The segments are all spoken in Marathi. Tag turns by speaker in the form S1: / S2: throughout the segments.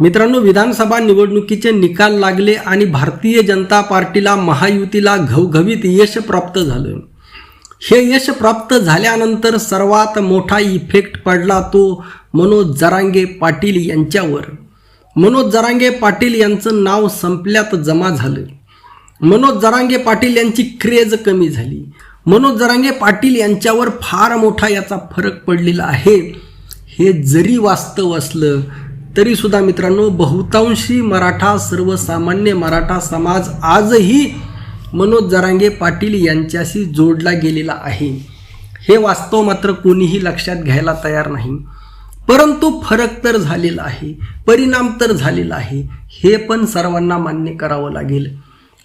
S1: मित्रांनो विधानसभा निवडणुकीचे निकाल लागले आणि भारतीय जनता पार्टीला महायुतीला घवघवीत यश प्राप्त झालं. हे यश प्राप्त झाल्यानंतर सर्वात मोठा इफेक्ट पडला तो मनोज जरांगे पाटील यांच्यावर. मनोज जरांगे पाटील यांचं नाव संपल्यात जमा झालं. मनोज जरांगे पाटील यांची क्रेज कमी झाली. मनोज जरांगे पाटील यांच्यावर फार मोठा याचा फरक पडलेला आहे. हे जरी वास्तव असलं तरी सुद्धा मित्रांनो बहुतांशी मराठा सर्वसामान्य मराठा समाज आजही मनोज जरांगे पाटील यांच्याशी जोडला गेलेला आहे. हे वास्तव मात्र कोणीही लक्षात घ्यायला तयार नाही. परंतु फरक तर झालेला आहे परिणाम तर झालेला आहे. हे पण सर्वांना मान्य करावं लागेल.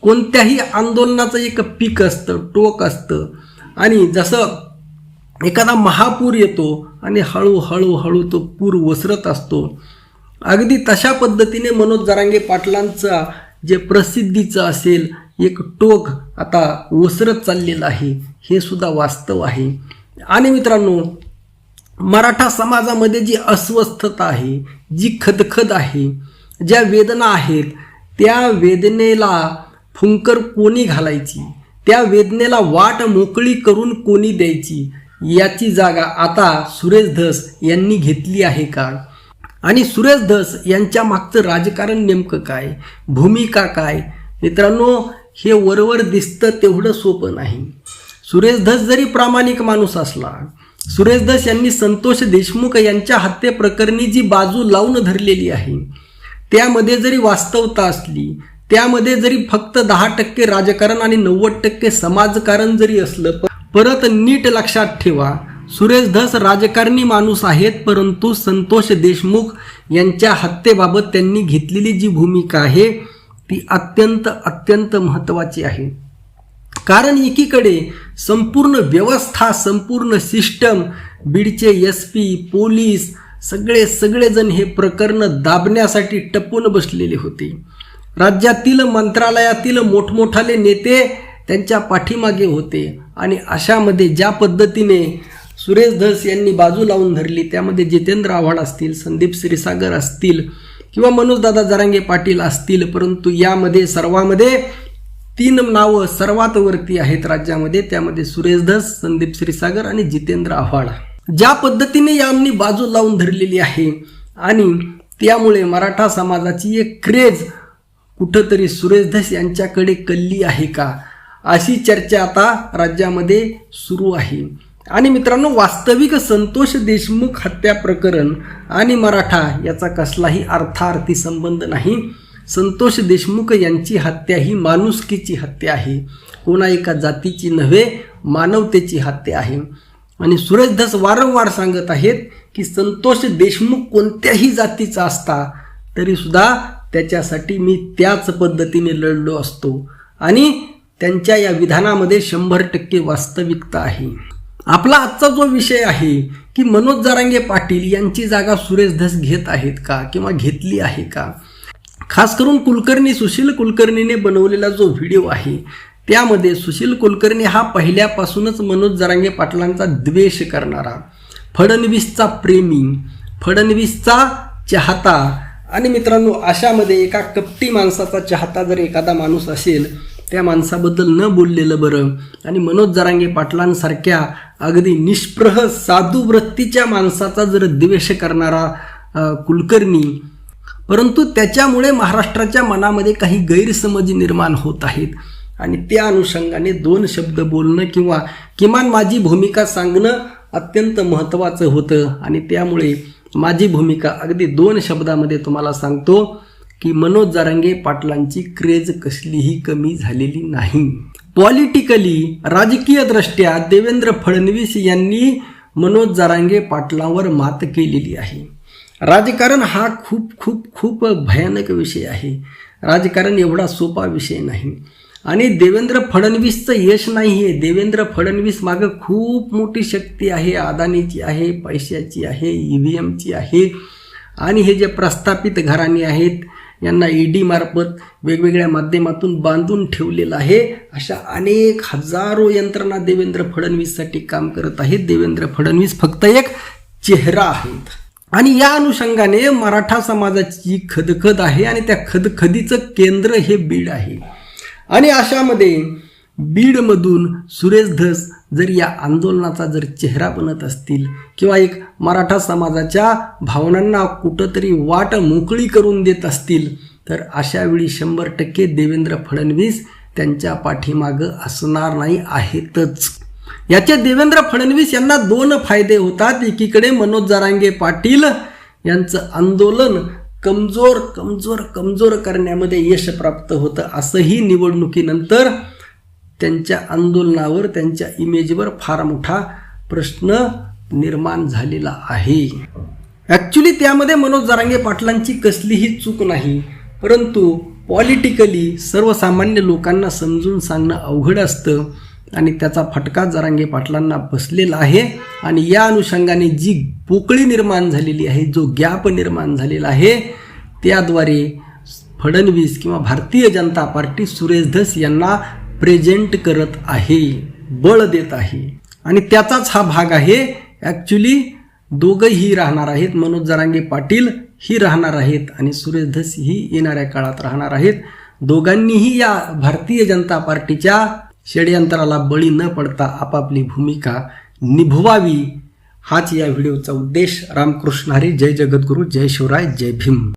S1: कोणत्याही आंदोलनाचं एक पीक असतं टोक असतं. आणि जसं एखादा महापूर येतो आणि हळूहळू हळू तो पूर वसरत असतो अगदी तशा पद्धतीने मनोज जरांगे पाटलांचा जे प्रसिद्धीचं असेल एक टोक आता ओसरत चाललेलं आहे हे सुद्धा वास्तव आहे. आणि मित्रांनो मराठा समाजामध्ये जी अस्वस्थता आहे जी खदखद आहे ज्या वेदना आहेत त्या वेदनेला फुंकर कोणी घालायची? त्या वेदनेला वाट मोकळी करून कोणी द्यायची? याची जागा आता सुरेश धस यांनी घेतली आहे का? आणि सुरेश धस यांच्या मागचं राजकारण नेमकं काय? भूमिका काय? मित्रांनो हे वरवर दिसतं तेवढं सोपं नाही. सुरेश धस जरी प्रामाणिक माणूस असला सुरेश धस यांनी संतोष देशमुख यांच्या हत्येप्रकरणी जी बाजू लावून धरलेली आहे त्यामध्ये जरी वास्तवता असली त्यामध्ये जरी फक्त दहा टक्के राजकारण आणि नव्वद टक्के समाजकारण जरी असलं परत नीट लक्षात ठेवा सुरेश धस राजकारणी माणूस आहेत परंतु संतोष देशमुख यांच्या हत्येबाबत त्यांनी घेतलेली जी भूमिका आहे ती अत्यंत अत्यंत महत्त्वाची आहे. कारण एकीकडे संपूर्ण व्यवस्था संपूर्ण सिस्टम बीडचे एस पी पोलीस सगळे सगळेजण हे प्रकरण दाबण्यासाठी टपून बसलेले होते. राज्यातील मंत्रालयातील मोठमोठाले नेते त्यांच्या पाठीमागे होते आणि अशामध्ये ज्या पद्धतीने सुरेश धस यांनी बाजू लावून धरली. त्यामध्ये जितेंद्र आव्हाड असतील संदीप श्रीसागर असतील किंवा मनोजदादा जरांगे पाटील असतील परंतु यामध्ये सर्वामध्ये तीन नावं सर्वात वरती आहेत राज्यामध्ये. त्यामध्ये सुरेश धस संदीप श्रीसागर आणि जितेंद्र आव्हाड. ज्या पद्धतीने यांनी बाजू लावून धरलेली आहे आणि त्यामुळे मराठा समाजाची एक क्रेज कुठंतरी सुरेश धस यांच्याकडे कल्ली आहे का? अशी चर्चा आता राज्यामध्ये सुरू आहे. आणि मित्रांनो वास्तविक संतोष देशमुख हत्या प्रकरण आणि मराठा याचा कसलाही अर्थार्थी संबंध नाही. संतोष देशमुख यांची हत्या ही माणुसकीची हत्या आहे. कोणा एका जातीची नव्हे मानवतेची हत्या आहे. आणि सुरेश धस वारंवार सांगत आहेत की संतोष देशमुख कोणत्याही जातीचा असता तरीसुद्धा त्याच्यासाठी मी त्याच पद्धतीने लढलो असतो. आणि त्यांच्या या विधानामध्ये शंभर टक्के वास्तविकता आहे. आपला आजचा जो विषय आहे की मनोज जारांगे पाटील यांची जागा सुरेश धस घेत आहेत का किंवा घेतली आहे का? खास करून कुलकर्णी सुशील कुलकर्णीने बनवलेला जो व्हिडिओ आहे त्यामध्ये सुशील कुलकर्णी हा पहिल्यापासूनच मनोज जरांगे पाटलांचा द्वेष करणारा फडणवीसचा प्रेमी फडणवीसचा चाहता. आणि मित्रांनो अशामध्ये एका कपटी माणसाचा चाहता जर एखादा माणूस असेल त्या माणसाबद्दल न बोललेलं बरं. आणि मनोज जरांगे पाटलांसारख्या अगदी निष्प्रह साधू वृत्तीच्या माणसाचा जर द्वेष करणारा कुलकर्णी परंतु त्याच्यामुळे महाराष्ट्राच्या मनामध्ये काही गैरसमज निर्माण होत आहेत. आणि त्या अनुषंगाने दोन शब्द बोलणं किंवा किमान माझी भूमिका सांगणं अत्यंत महत्त्वाचं होतं. आणि त्यामुळे माझी भूमिका अगदी दोन शब्दामध्ये तुम्हाला सांगतो. की मनोज जारंगे पाटलांची क्रेज कसलीही कमी झालेली नाही. पॉलिटिकली राजकीय दृष्ट्या देवेंद्र फडणवीस यांनी मनोज जारांगे पाटलावर मात केलेली आहे. राजकारण हा खूप खूप खूप भयानक विषय आहे. राजकारण एवढा सोपा विषय नाही. आणि देवेंद्र फडणवीसचं यश नाही आहे देवेंद्र फडणवीस मागं खूप मोठी शक्ती आहे अदानीची आहे पैशाची आहे ई व्ही एमची आहे. आणि हे जे प्रस्थापित घराणे आहेत यांना ईडी मार्फत वेगवेगळ्या माध्यमातून बांधून ठेवलेलं आहे. अशा अनेक हजारो यंत्रणा देवेंद्र फडणवीससाठी काम करत आहेत. देवेंद्र फडणवीस फक्त एक चेहरा आहेत. आणि या अनुषंगाने मराठा समाजाची खदखद आहे आणि त्या खदखदीचं केंद्र हे बीड आहे. आणि अशामध्ये बीडमधून सुरेश धस जर या आंदोलनाचा जर चेहरा बनत असतील किंवा एक मराठा समाजाच्या भावनांना कुठंतरी वाट मोकळी करून देत असतील तर अशावेळी शंभर टक्के देवेंद्र फडणवीस त्यांच्या पाठीमागं असणार नाही आहेतच. याचे देवेंद्र फडणवीस यांना दोन फायदे होतात. एकीकडे मनोज जारांगे पाटील यांचं आंदोलन कमजोर कमजोर कमजोर करण्यामध्ये यश प्राप्त होतं असंही निवडणुकीनंतर त्यांच्या आंदोलनावर त्यांच्या इमेजवर फार मोठा प्रश्न निर्माण झालेला आहे. ॲक्च्युली त्यामध्ये मनोज जरांगे पाटलांची कसलीही चूक नाही परंतु पॉलिटिकली सर्वसामान्य लोकांना समजून सांगणं अवघड असतं आणि त्याचा फटका जरांगे पाटलांना बसलेला आहे. आणि या अनुषंगाने जी पोकळी निर्माण झालेली आहे जो गॅप निर्माण झालेला आहे त्याद्वारे फडणवीस किंवा भारतीय जनता पार्टी सुरेश धस यांना प्रेझेंट करत आहे बळ देत आहे. आणि त्याचाच हा भाग आहे ॲक्च्युली दोघंही राहणार आहेत. मनोज जरांगे पाटील ही राहणार आहेत आणि सुरेश धस ही येणाऱ्या काळात राहणार आहेत. दोघांनीही या भारतीय जनता पार्टीच्या षडयंत्राला बळी न पडता आपापली भूमिका निभवावी. हाच या व्हिडिओचा उद्देश. रामकृष्ण हरी. जय जगद्गुरू. जय शिवराय. जय भीम.